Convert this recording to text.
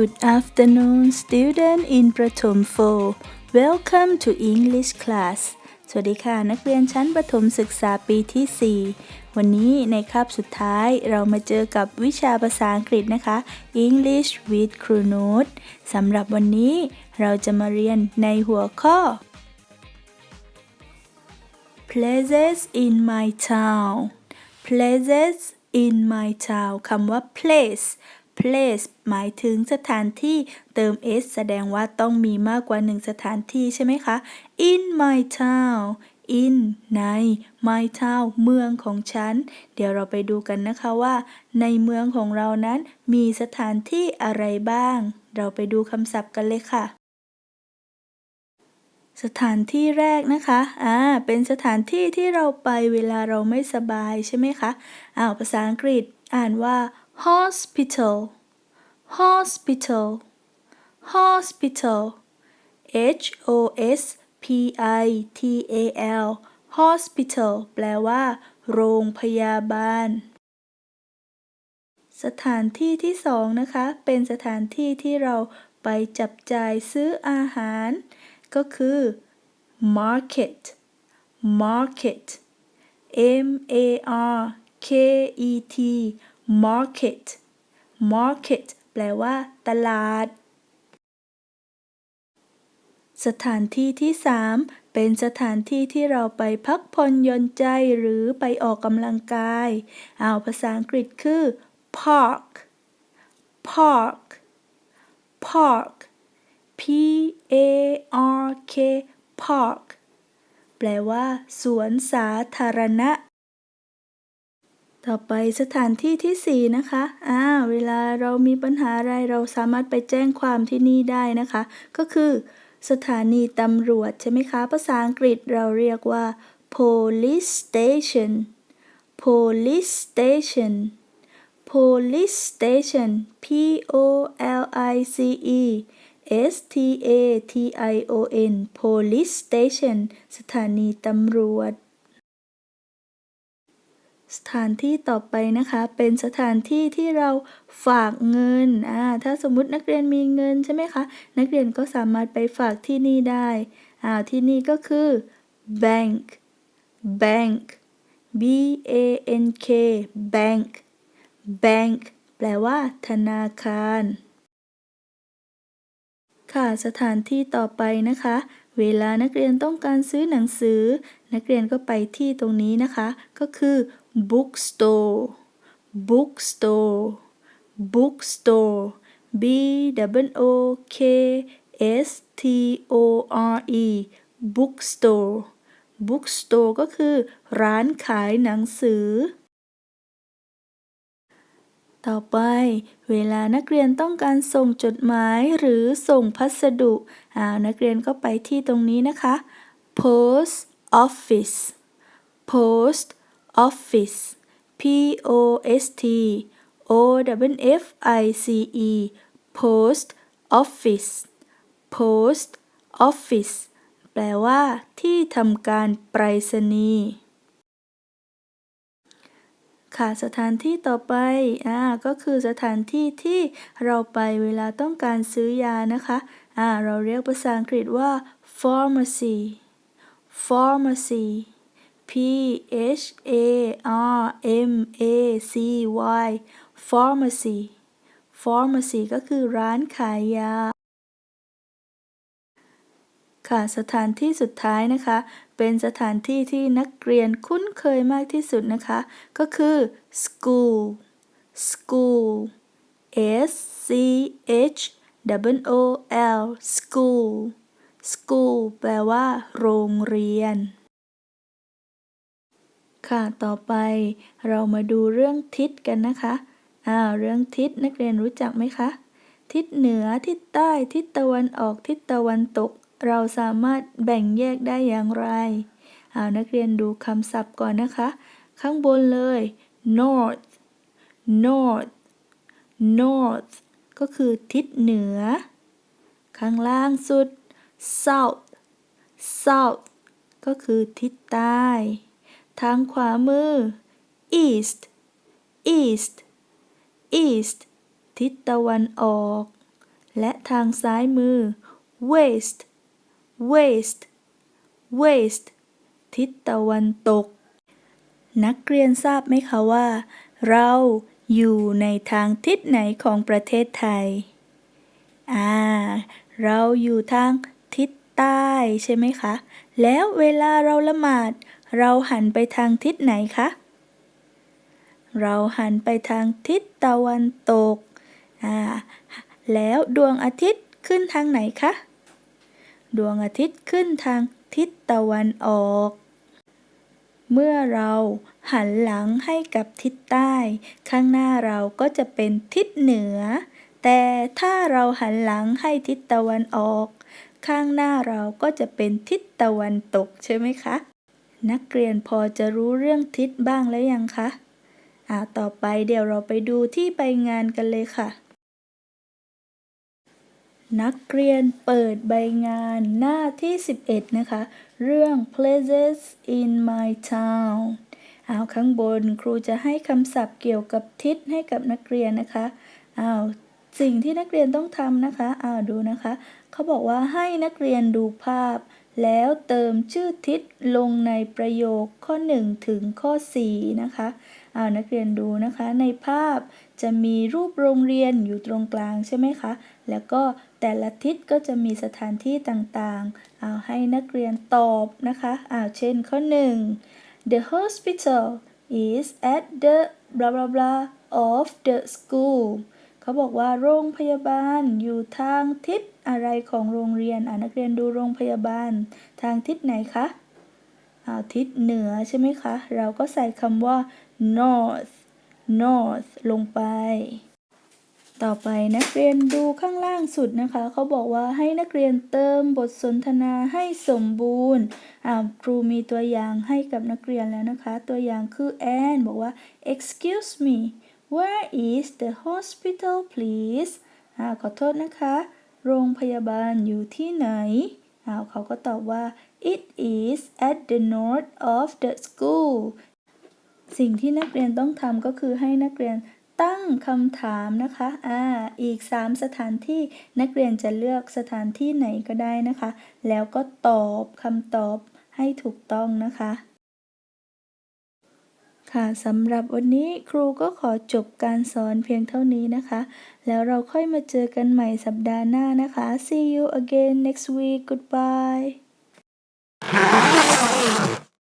Good afternoon, student in ประถม4 Welcome to English class สวัสดีค่ะ นักเรียนชั้นประถมศึกษาปีที่ 4 วันนี้ในคาบสุดท้ายเรามาเจอกับวิชาภาษาอังกฤษนะคะ English with ครูน้ตสำหรับวันนี้เราจะมาเรียนในหัวข้อ places in my town places in my town คำว่า place place หมายถึงสถานที่เติม s แสดงว่าต้องมีมากกว่าหนึ่งสถานที่ใช่ไหมคะ in my town in ใน my town เมืองของฉัน เดี๋ยวเราไปดูกันนะคะว่า ในเมืองของเรานั้นมีสถานที่อะไรบ้าง เราไปดูคำศัพท์กันเลยค่ะ สถานที่แรกนะคะ อ่า เป็นสถานที่ที่เราไปเวลาเราไม่สบายใช่ไหมคะ อ้าว ภาษาอังกฤษอ่านว่า hospital hospital hospital h o s p i t a l hospital แปลว่า โรงพยาบาล สถานที่ที่สองนะคะ เป็นสถานที่ที่เราไปจับจ่ายซื้ออาหาร ก็คือ market market m a r k e t market market แปลว่า ตลาด สถานที่ที่สามเป็นสถานที่ที่เราไปพักผ่อนหย่อนใจหรือไปออกกำลังกาย เอาภาษาอังกฤษคือ park park park p a r k park แปลว่า สวนสาธารณะ ต่อไปสถานที่ที่สี่นะคะ อ่า เวลาเรามีปัญหาอะไรเราสามารถไปแจ้งความที่นี่ได้นะคะ ก็คือสถานีตำรวจใช่ไหมคะ ภาษาอังกฤษเราเรียกว่า police station police station police station p o l i c e s t a t i o n police station สถานีตำรวจ สถานที่ต่อไปนะคะ เป็นสถานที่ที่เราฝากเงินอ่าถ้าสมมุตินักเรียนมีเงินใช่ไหมคะ นักเรียนก็สามารถไปฝากที่นี่ได้อ่าที่นี่ก็คือ bank bank b a n k bank bank แปลว่า ธนาคาร ค่ะ สถานที่ต่อไปนะคะ เวลานักเรียนต้องการซื้อหนังสือ นักเรียนก็ไปที่ตรงนี้นะคะ ก็คือ bookstore bookstore bookstore b o o k s t o r e bookstore bookstore ก็คือ ร้านขายหนังสือ ต่อไป เวลานักเรียนต้องการส่งจดหมายหรือส่งพัสดุอ่านักเรียนก็ไปที่ตรงนี้นะคะ post office post office p o s t o w f i c e post office post office แปลว่าที่ทำการไปรษณีย์ค่ะสถานที่ต่อไปอ่าก็คือสถานที่ที่เราไปเวลาต้องการซื้อยานะคะอ่าเราเรียกภาษาอังกฤษว่า pharmacy pharmacy p h a r m a c y pharmacy pharmacy ก็คือร้านขายยา ค่ะสถานที่สุดท้ายนะคะ เป็นสถานที่ที่นักเรียนคุ้นเคยมากที่สุดนะคะ ก็คือ school school s c h o o l school school แปลว่า โรงเรียน ค่ะต่อไปเรามาดูเรื่องทิศกันนะคะอ่าเรื่องทิศนักเรียนรู้จักไหมคะ ทิศเหนือทิศใต้ทิศตะวันออกทิศตะวันตก เราสามารถแบ่งแยกได้อย่างไรอ่านักเรียนดูคำศัพท์ก่อนนะคะ ข้างบนเลย north north north ก็คือทิศเหนือ ข้างล่างสุด south south ก็คือทิศใต้ ทางขวามือ east east east ทิศตะวันออก และทางซ้ายมือ west west west ทิศตะวันตก นักเรียนทราบไหมคะว่า เราอยู่ในทางทิศไหนของประเทศไทย อ่า เราอยู่ทางทิศใต้ใช่ไหมคะ แล้วเวลาเราละหมาด เราหันไปทางทิศไหนคะ เราหันไปทางทิศตะวันตก อ่า แล้วดวงอาทิตย์ขึ้นทางไหนคะ ดวงอาทิตย์ขึ้นทางทิศตะวันออก เมื่อเราหันหลังให้กับทิศใต้ ข้างหน้าเราก็จะเป็นทิศเหนือ แต่ถ้าเราหันหลังให้ทิศตะวันออก ข้างหน้าเราก็จะเป็นทิศตะวันตกใช่ไหมคะ นักเรียนพอจะรู้เรื่องทิศบ้างแล้วยังคะอ่าต่อไปเดี๋ยวเราไปดูที่ใบงานกันเลยค่ะ นักเรียนเปิดใบงานหน้าที่ 11 นะคะ เรื่อง places in my town เอาข้างบนครูจะให้คำศัพท์เกี่ยวกับทิศให้กับนักเรียนนะคะเอาสิ่งที่นักเรียนต้องทำนะคะเอาดูนะคะ เขาบอกว่าให้นักเรียนดูภาพ แล้วเติมชื่อทิศลงในประโยคข้อ 1 ถึงข้อ 4 นะคะเอานักเรียนดูนะคะในภาพจะมีรูปโรงเรียนอยู่ตรงกลางใช่ไหมคะ แล้วก็แต่ละทิศก็จะมีสถานที่ต่างๆ เอาให้นักเรียนตอบนะคะเอาเช่นข้อ 1 The hospital is at the blah blah blah of the school เขาบอกว่าโรงพยาบาลอยู่ทางทิศอะไรของโรงเรียนอ่านักเรียนดูโรงพยาบาล ทางทิศไหนคะอ่าทิศเหนือใช่ไหมคะ เราก็ใส่คำว่า north north ลงไป ต่อไปนักเรียนดูข้างล่างสุดนะคะ เขาบอกว่าให้นักเรียนเติมบทสนทนาให้สมบูรณ์อ่าครูมีตัวอย่างให้กับนักเรียนแล้วนะคะ ตัวอย่างคือแอนบอกว่า excuse me where is the hospital please อ่าขอโทษนะคะ โรงพยาบาลอยู่ที่ไหนอ่าเขาก็ตอบว่า it is at the north of the school สิ่งที่นักเรียนต้องทำก็คือให้นักเรียนตั้งคำถามนะคะ อ่า อีก 3 สถานที่นักเรียนจะเลือกสถานที่ไหนก็ได้นะคะ แล้วก็ตอบคำตอบให้ถูกต้องนะคะ ค่ะสำหรับวันนี้ครูก็ขอจบการสอนเพียงเท่านี้นะคะ แล้วเราค่อยมาเจอกันใหม่สัปดาห์หน้านะคะ see you again next week goodbye